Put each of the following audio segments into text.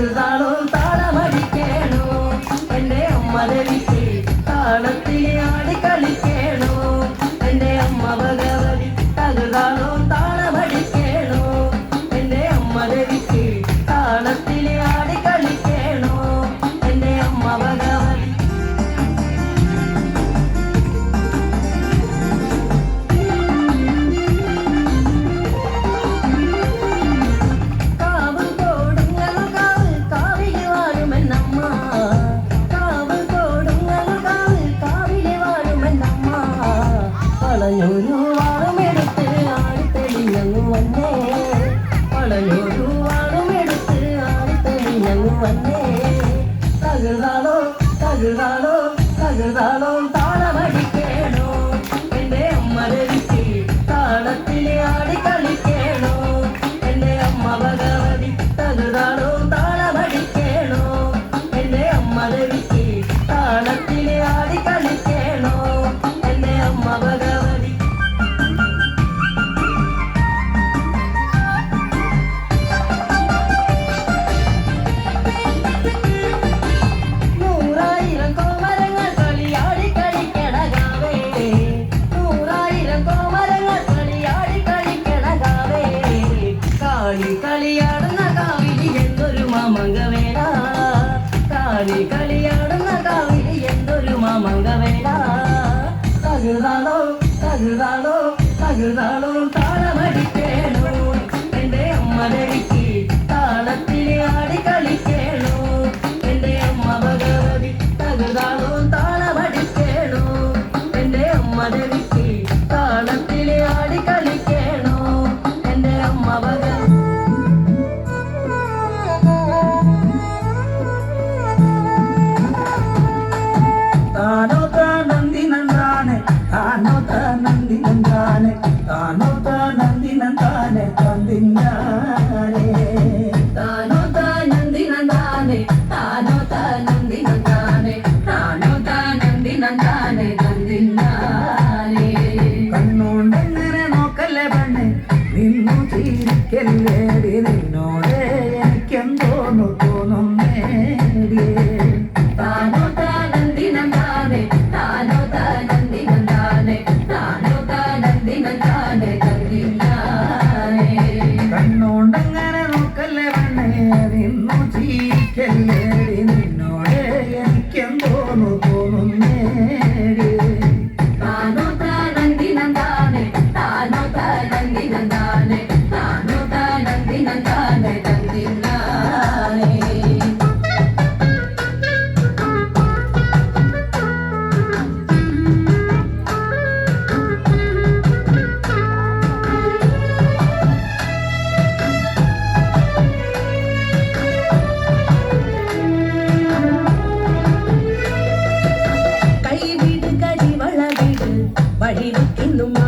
Cause I Là കളി കളിയാടുന്ന കാവിലി എന്തൊരു മാമങ്കവേല തകൃതാളോ തകൃതാളോ തകൃതാളോ താളമടിക്കേണു? എന്റെ അമ്മ ധരിക്ക് താളത്തിൽ ആടി കളിക്കേണോ? എന്റെ അമ്മ ഭഗവതി തകൃതാളോ താളമടിക്കേണു? എന്റെ അമ്മ ധരിക്ക് താനൊത്ത നന്ദിനം താനെ തന്നിന്നാനേ. താനൊത്ത നന്ദിനം താനെ താനൊത്ത നന്ദിനം താനെ താനൊത്ത നന്ദിനം താനെ തന്നിന്നാനേ. കണ്ണുണ്ടെങ്ങനെ നോക്കല്ലേ പെണ്ണെ നിന്നു ചിരിക്കല്ലേടി നിന്നോടെ que negro இருக்கினும்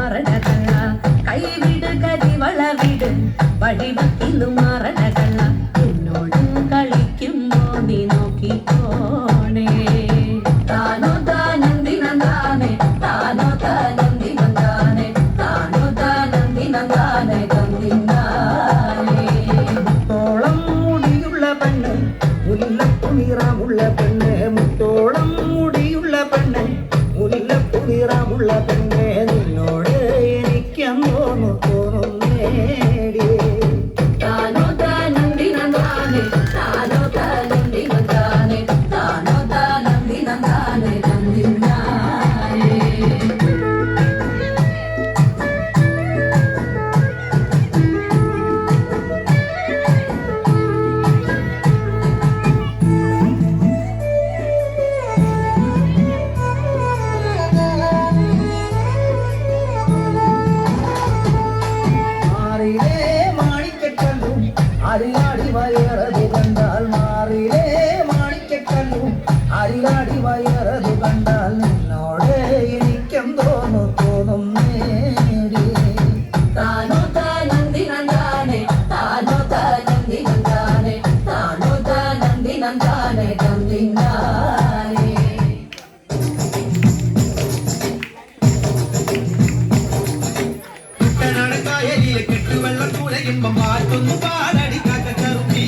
കുട്ടനാടക്കായലിലെ കെട്ടുവെള്ളം കുഴയുമ്പം മാറ്റുന്നു പാടടി കാക്കക്കറുപ്പി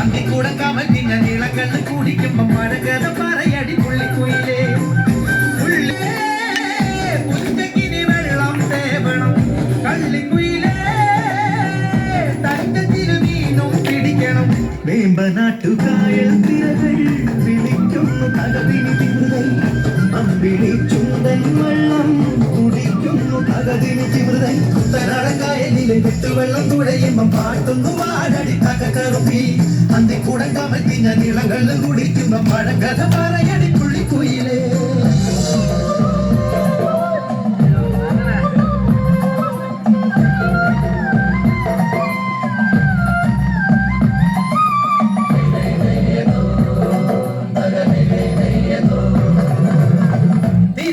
അന്തിക്കൂടം കമൽ പിന്നെ നീളക്കണ്ണ് കുടിക്കുമ്പം മഴകഥ പറയടി പുള്ളിക്കുയിലേ. പുള്ളേ, പുഞ്ചക്കിനി വെള്ളം തിരുതൽ അമ്പിളി ചുണ്ടൻ വെള്ളം കുടിക്കുന്നു കടവിനി തിരുതൽ കുത്തനാടക്കായലിലെ വിട്ടുവെള്ളം തുഴയുമ്പം പാട്ടുന്നു വാടടി കക്കറുപ്പി അന്തിക്കൂടം കമത്തിന നിളകളിൽ കുടിക്കുമ്പം പഴങ്കഥ പറയടി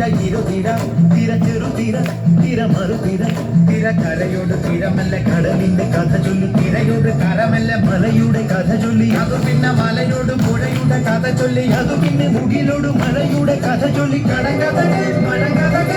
തിര ഇരുതിര തിര ചെറുതിര തിര മറു തിര. തിര കരയോട് തിരമല്ല കടലിന്റെ കഥ ചൊല്ലി. തിരയോട് കരമല്ല മലയുടെ കഥ ചൊല്ലി. അതു പിന്നെ മലയോട് പുഴയുടെ കഥ ചൊല്ലി. അതു പിന്നെ മുകിലോട് മലയുടെ കഥ ചൊല്ലി. കടകഥകൾ മഴകഥകൾ